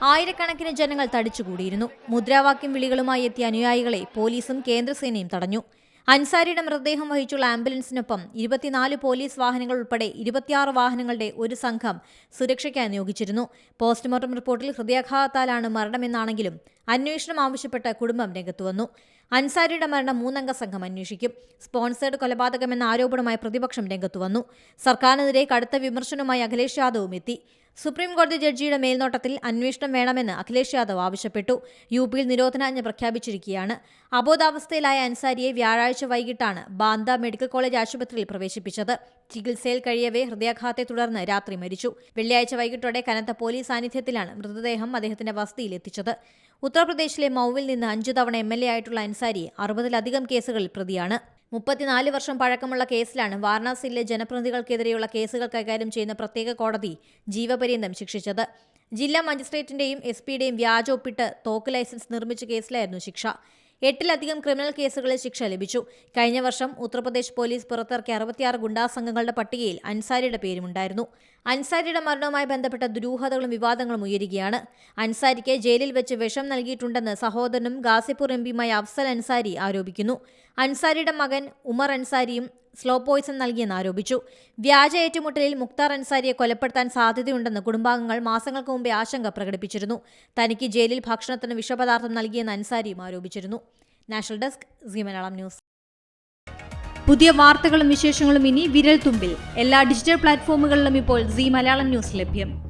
ആയിരക്കണക്കിന് ജനങ്ങൾ തടിച്ചുകൂടിയിരുന്നു. മുദ്രാവാക്യം വിളികളുമായി എത്തിയ അനുയായികളെ പോലീസും കേന്ദ്രസേനയും തടഞ്ഞു. അൻസാരിയുടെ മൃതദേഹം വഹിച്ചുള്ള ആംബുലൻസിനൊപ്പം ഇരുപത്തിനാല് പോലീസ് വാഹനങ്ങൾ ഉൾപ്പെടെ ഇരുപത്തിയാറ് വാഹനങ്ങളുടെ ഒരു സംഘം സുരക്ഷയ്ക്കായി നിയോഗിച്ചിരുന്നു പോസ്റ്റ്മോർട്ടം റിപ്പോർട്ടിൽ ഹൃദയാഘാതത്താലാണ് മരണമെന്നാണെങ്കിലും അന്വേഷണം ആവശ്യപ്പെട്ട് കുടുംബം രംഗത്തു വന്നു. അൻസാരിയുടെ മരണം മൂന്നംഗ സംഘം അന്വേഷിക്കും. സ്പോൺസേഡ് കൊലപാതകമെന്ന ആരോപണമായി പ്രതിപക്ഷം രംഗത്തു വന്നു. സർക്കാരിനെതിരെ കടുത്ത വിമർശനവുമായി അഖിലേഷ് യാദവും എത്തി. സുപ്രീം കോടതി ജഡ്ജിയുടെ മേൽനോട്ടത്തിൽ അന്വേഷണം വേണമെന്ന് അഖിലേഷ് യാദവ് ആവശ്യപ്പെട്ടു. യു പിയിൽ നിരോധനാജ്ഞ പ്രഖ്യാപിച്ചിരിക്കുകയാണ്. അബോധാവസ്ഥയിലായ അൻസാരിയെ വ്യാഴാഴ്ച വൈകിട്ടാണ് ബാന്ദ മെഡിക്കൽ കോളേജ് ആശുപത്രിയിൽ പ്രവേശിപ്പിച്ചത്. ചികിത്സയിൽ കഴിയവേ ഹൃദയാഘാതത്തെ തുടർന്ന് രാത്രി മരിച്ചു. വെള്ളിയാഴ്ച വൈകിട്ടോടെ കനത്ത പോലീസ് സാന്നിധ്യത്തിലാണ് മൃതദേഹം അദ്ദേഹത്തിന്റെ വസതിയിൽ എത്തിച്ചത്. ഉത്തർപ്രദേശിലെ മൌവിൽ നിന്ന് അഞ്ചു തവണ എം എൽ എ ആയിട്ടുള്ള അൻസാരി അറുപതിലധികം കേസുകളിൽ പ്രതിയാണ്. മുപ്പത്തിനാല് വർഷം പഴക്കമുള്ള കേസിലാണ് വാരണാസിയിലെ ജനപ്രതിനിധികൾക്കെതിരെയുള്ള കേസുകൾ കൈകാര്യം ചെയ്യുന്ന പ്രത്യേക കോടതി ജീവപര്യന്തം ശിക്ഷിച്ചത്. ജില്ലാ മജിസ്ട്രേറ്റിന്റെയും എസ് പിയുടെയും വ്യാജ ഒപ്പിട്ട് തോക്ക് ലൈസൻസ് നിർമ്മിച്ച കേസിലായിരുന്നു ശിക്ഷ. എട്ടിലധികം ക്രിമിനൽ കേസുകളിൽ ശിക്ഷ ലഭിച്ചു. കഴിഞ്ഞ വർഷം ഉത്തർപ്രദേശ് പോലീസ് പുറത്തിറക്കിയ അറുപത്തിയാറ് ഗുണ്ടാസംഘങ്ങളുടെ പട്ടികയിൽ അൻസാരിയുടെ പേരുമുണ്ടായിരുന്നു. അൻസാരിയുടെ മരണവുമായി ബന്ധപ്പെട്ട ദുരൂഹതകളും വിവാദങ്ങളും ഉയരുകയാണ്. അൻസാരിക്ക് ജയിലിൽ വെച്ച് വിഷം നൽകിയിട്ടുണ്ടെന്ന് സഹോദരനും ഗാസിപ്പൂർ എം പിയുമായ അഫ്സൽ അൻസാരി ആരോപിക്കുന്നു. അൻസാരിയുടെ മകൻ ഉമർ അൻസാരിയും സ്ലോ പോയിസൺ നൽകിയെന്ന് ആരോപിച്ചു. വ്യാജ ഏറ്റുമുട്ടലിൽ മുക്താർ അൻസാരിയെ കൊലപ്പെടുത്താൻ സാധ്യതയുണ്ടെന്ന് കുടുംബാംഗങ്ങൾ മാസങ്ങൾക്ക് മുമ്പേ ആശങ്ക പ്രകടിപ്പിച്ചിരുന്നു. തനിക്ക് ജയിലിൽ ഭക്ഷണത്തിന് വിഷപദാർത്ഥം നൽകിയെന്ന് അൻസാരിയും ആരോപിച്ചിരുന്നു. National desk C Malayalam news. പുതിയ വാർത്തകളും വിശേഷങ്ങളും ഇനി വിരൽ തുമ്പിൽ എല്ലാ ഡിജിറ്റൽ പ്ലാറ്റ്ഫോമുകളിലും ഇപ്പോൾ സി മലയാളം ന്യൂസ് ലഭ്യം.